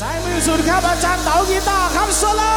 ซ้ายมือสุดครับอาจารย์เต๋ากีตาร์ครับโซโล่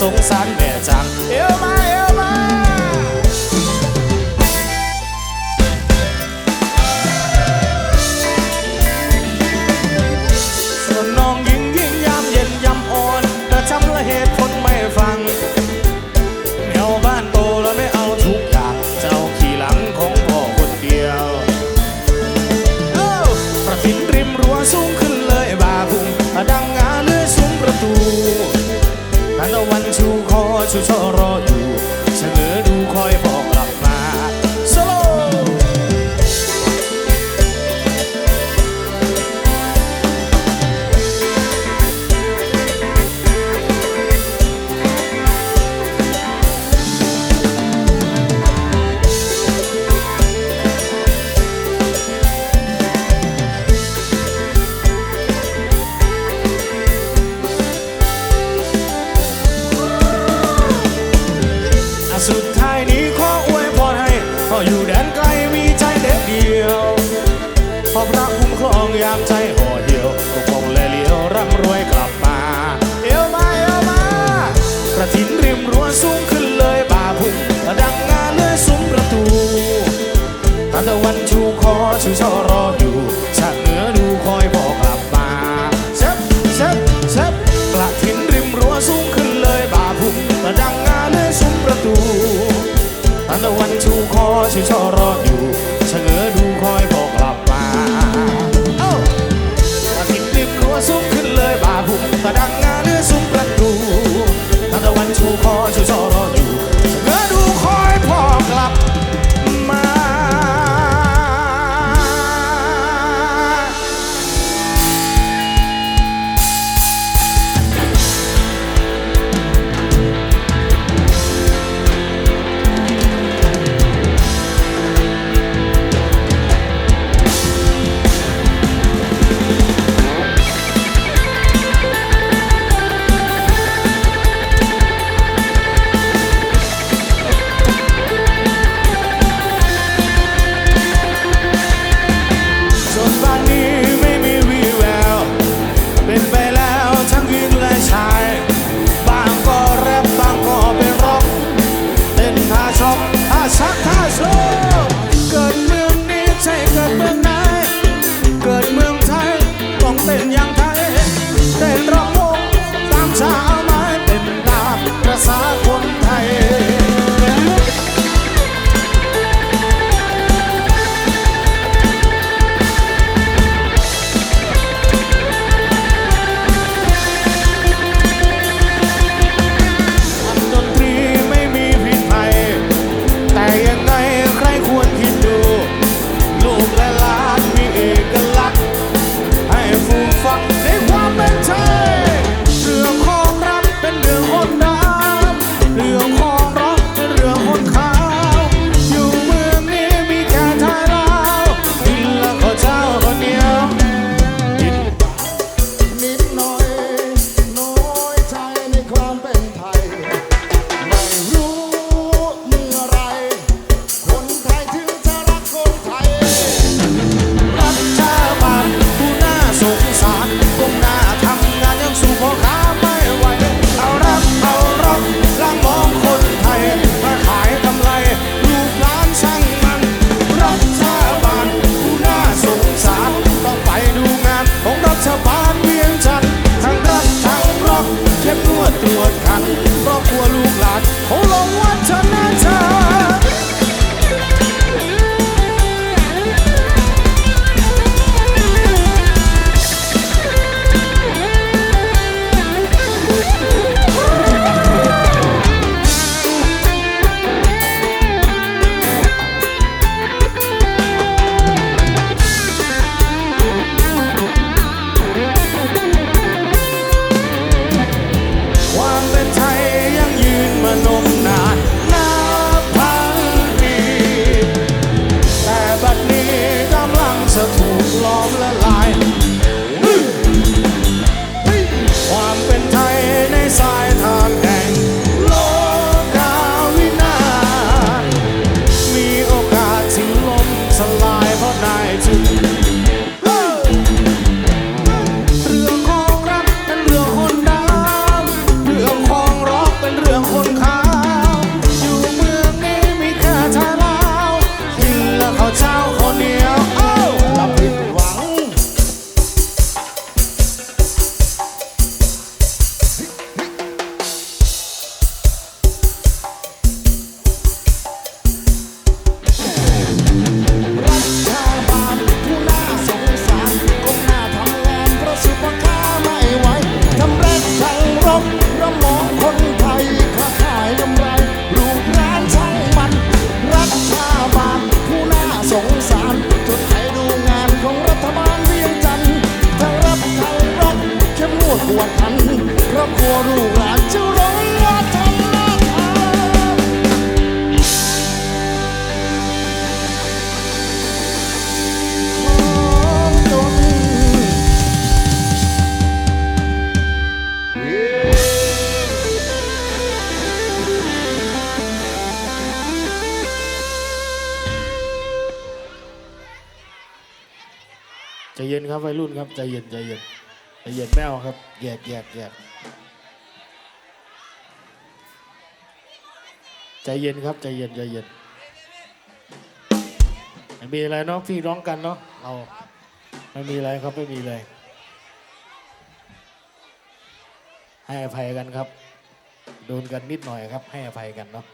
สงสารแม่จังเอวมาเอวมาส่วนน้องยิงยิงยามเย็นยามอ่อนแต่จำละเหตุผลไม่ฟังแมวบ้านโตแล้วไม่เอาทุกอย่างเจ้าขี่หลังของพ่อคนเดียวเอ้ประทินริมรั้วสูงขึ้นเลยบาบุงดังงาเลื่อยสูงประตูนันทวัน sus horrores. 수서로 ทั่วลูกหลาน ลูกหลานจะร้องว่าทันละทันของตนใจเย็นครับวัยรุ่นครับใจเย็นใจเย็นใจเย็นแมวครับแยกแยกแยก ใจเย็นครับใจเย็นใจเย็นไม่มีอะไรเนาะพี่ร้องกันเนาะเราไม่มีอะไรครับไม่มีอะไรให้อภัยกันครับ โดนกันนิดหน่อยครับ ให้อภัยกันเนาะ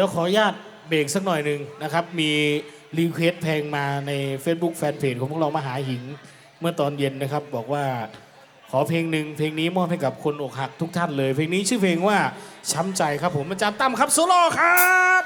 ดี๋ยวขออนุญาตเบรกสักหน่อยหนึ่งนะครับ มีรีเควสเพลงมาใน Facebook แฟนเพจของพวกเรามาหาหิงเมื่อตอนเย็นนะครับ บอกว่าขอเพลงหนึ่งเพลงนี้มอบให้กับคนอกหักทุกท่านเลย เพลงนี้ชื่อเพลงว่าช้ำใจครับผมอาจารย์ตั้มครับโซโล่ครับ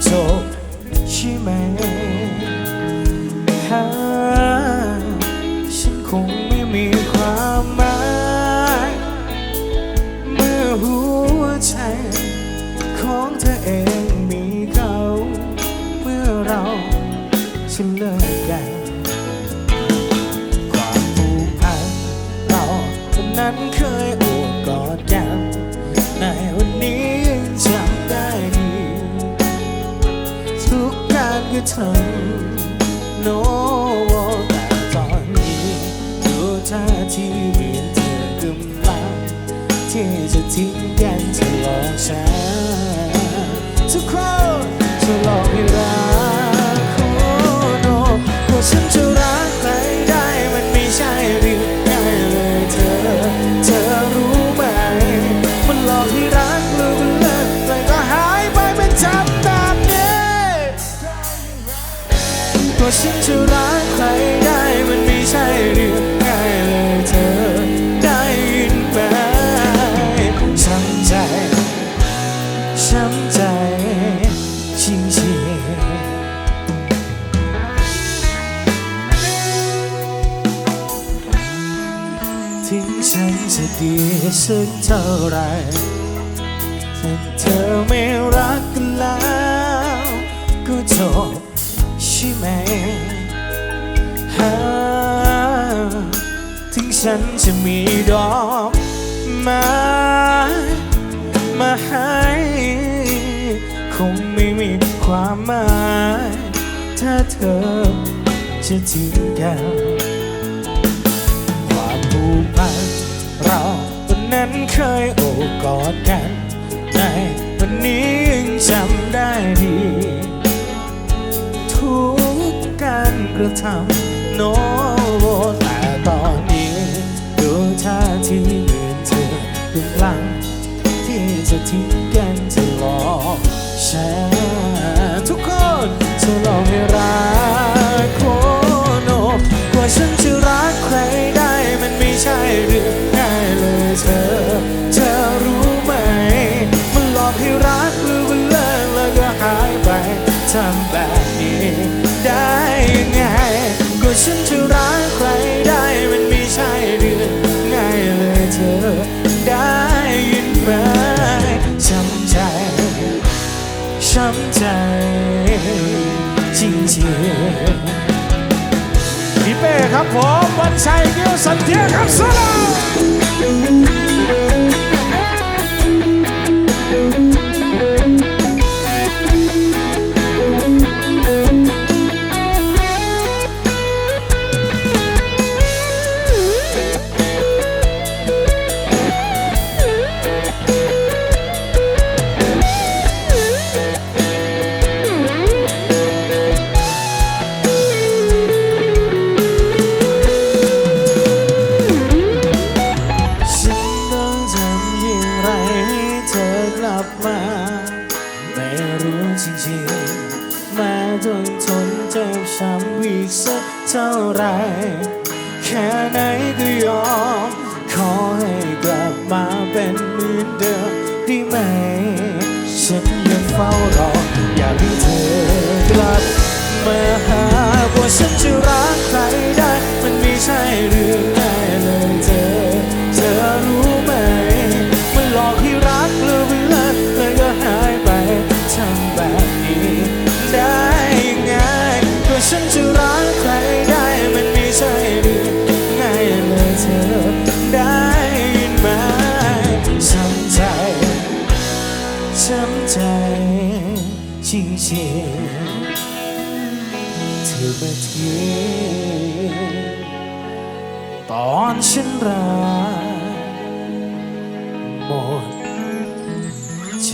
좀 심해. เธอ no ไรถ้าเธอไม่รักกันแล้วก็จบใช่ไหมหถึงฉันจะมีดอกไม้มาให้คงไม่มีความหมายถ้าเธอจะทิ้งกันความผูกพัน นั้นเคยโอบกอดกันในวันนี้ยังจำได้ดี ทุกการกระทำโนโวแต่ตอนนี้ดูท่าทีเหมือนเธอกำลัง ที่จะทิ้งกันจะหลอแชร์ทุกคนจะลองให้ ฉันจะรักใครได้มันไม่ใช่เรื่องง่ายเลยเธอได้ยินไหมช้ำใจช้ำใจจริงจริงพี่เป้ครับผมวันชัยเกียวสันเทียครับสลา จริงแม้จนทนเจ็บช้ำอีกสักเท่าไร แค่ไหนก็ยอม ขอให้กลับมาเป็นเหมือนเดิมได้ไหม ฉันยังเฝ้ารอ อยากให้เธอกลับมาหาว่าฉันจะรัก ฉันรักหมดใจ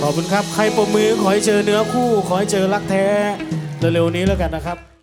ขอบคุณครับ ใครปรบมือขอให้เจอเนื้อคู่ ขอให้เจอรักแท้ เร็วๆนี้แล้วกันนะครับ